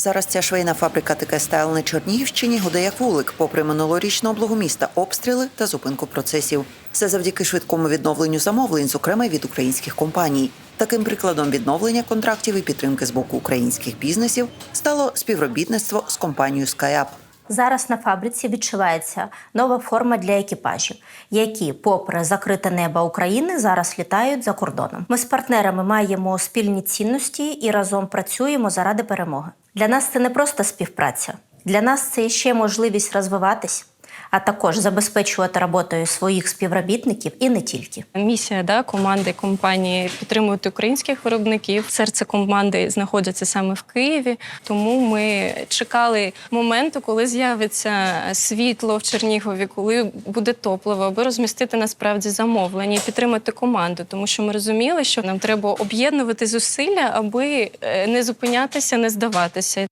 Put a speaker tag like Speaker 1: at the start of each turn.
Speaker 1: Зараз ця швейна фабрика ТК «Стайл» на Чернігівщині гуде як вулик, попри минулорічну облогу міста, обстріли та зупинку процесів. Все завдяки швидкому відновленню замовлень, зокрема від українських компаній. Таким прикладом відновлення контрактів і підтримки з боку українських бізнесів стало співробітництво з компанією SkyUp.
Speaker 2: Зараз на фабриці відчувається нова форма для екіпажів, які, попри закрите небо України, зараз літають за кордоном. Ми з партнерами маємо спільні цінності і разом працюємо заради перемоги. Для нас це не просто співпраця, для нас це ще можливість розвиватись, а також забезпечувати роботою своїх співробітників і не тільки.
Speaker 3: Місія да, команди компанії підтримувати українських виробників. Серце команди знаходиться саме в Києві. Тому ми чекали моменту, коли з'явиться світло в Чернігові, коли буде топливо, аби розмістити насправді замовлення і підтримати команду. Тому що ми розуміли, що нам треба об'єднувати зусилля, аби е, не зупинятися, не здаватися.